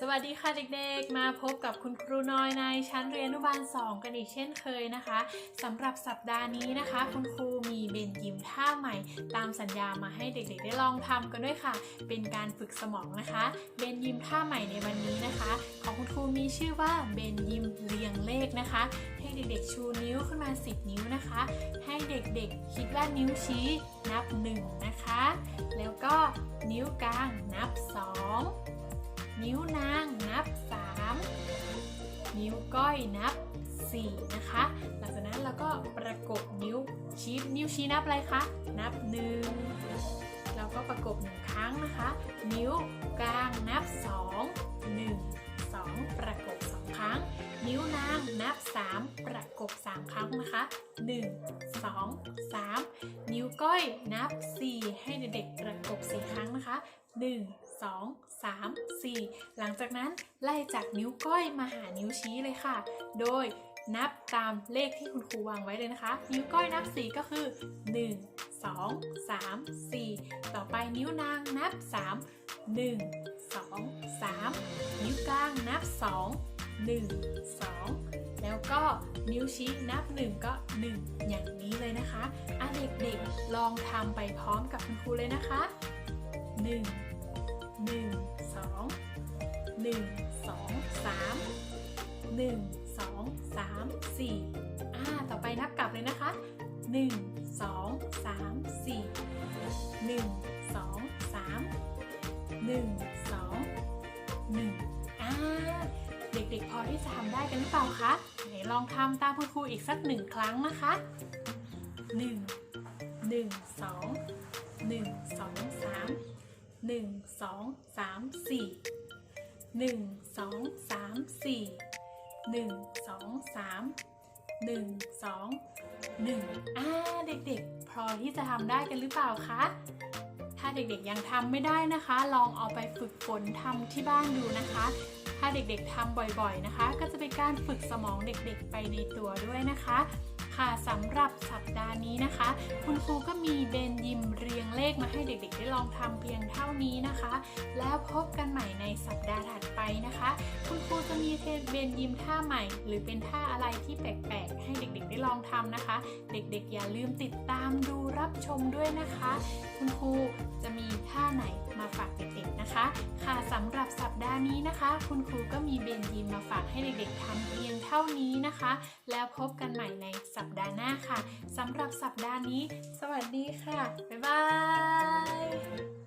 สวัสดีค่ะเด็กๆ มาพบกับคุณครูน้อยในชั้นเรียนอนุบาล 2 กันอีกเช่นเคยนะคะสำหรับสัปดาห์นี้นะคะ คุณครูมีเบนยิมท่าใหม่ ตามสัญญามาให้เด็กๆ ได้ลองทำกันด้วยค่ะ เป็นการฝึกสมองนะคะ เบนยิมท่าใหม่ในวันนี้นะคะ ของคุณครูมีชื่อว่าเบนยิมเรียงเลขนะคะ ให้เด็กๆ ชูนิ้วขึ้นมา 10 นิ้วนะคะ ให้เด็กๆ คิดว่านิ้วชี้นับ 1 นะคะ แล้วก็นิ้วกลางนับ 2 นิ้วนางนับ 3 นิ้วก้อยนับ 4 นะคะ หลังจากนั้นเราก็ประกบนิ้วชี้นิ้วชี้นับอะไรคะ นับ1แล้วก็ประกบหนึ่งครั้งนะคะ นิ้วกลาง 3 ประกบ 3 ครั้งนะคะ 1 2 3 นิ้วก้อยนับ 4 ให้เด็กๆประกบ 4 ครั้งนะคะ 1 2 3 4 หลังจากนั้นไล่จากนิ้วก้อยมาหานิ้วชี้เลยค่ะ โดยนับตามเลขที่คุณครูวางไว้เลยนะคะ นิ้วก้อยนับ 4 ก็คือ 1 2 3 4 ต่อไปนิ้วนางนับ 3 1 2 3 นิ้วกลางนับ 2 1 2 แล้วก็นิ้วชี้นับ 1 ก็ 1 อย่างนี้เลยนะคะอะเด็กๆลองทำไปพร้อมกับคุณครูเลยนะคะ 1 1 2 1 2 3 1 2 3 4อ่าต่อไปนับกลับเลยนะคะ 1 2 3 4 1 2 3 1 2 1อ่า เด็กๆ พอที่จะทำได้กันหรือเปล่าคะไหนลองทำตามคุณครูอีกสักหนึ่งครั้งนะคะ1 1 2 1 2 3หนึ่งสองสามสี่หนึ่งสองสามสี่หนึ่งสองสามหนึ่งสองหนึ่งอ่าเด็กๆ พอที่จะทำได้กันหรือเปล่าคะถ้าเด็กๆยังทำไม่ได้นะคะ ลองเอาไปฝึกฝนทำที่บ้านดูนะคะ ถ้าเด็กๆทำบ่อยๆนะคะ ก็จะเป็นการฝึกสมองเด็กๆไปในตัวด้วยนะคะ ค่ะสำหรับสัปดาห์นี้นะคะ คุณครูก็มีเบนยิมเรียงเลขมาให้เด็กๆ ได้ลองทำเพียงเท่านี้นะคะ แล้วพบกันใหม่ในสัปดาห์ถัดไปนะคะ คุณครูจะมีเทรนเบนยิมท่าใหม่ หรือเป็นท่าอะไรที่แปลกๆ ให้เด็กๆ ได้ลองทำนะคะ เด็กๆ อย่าลืมติดตามดูรับชมด้วยนะคะ คุณครูจะมีท่าไหนมาฝากเด็กๆนะคะ สำหรับสัปดาห์นี้นะคะ คุณครูก็มีเบนยิมมาฝากให้เด็กๆทำเพียงเท่านี้นะคะ แล้วพบกันใหม่ในสัปดาห์หน้าค่ะสำหรับสัปดาห์นี้ สวัสดีค่ะ บ๊ายบาย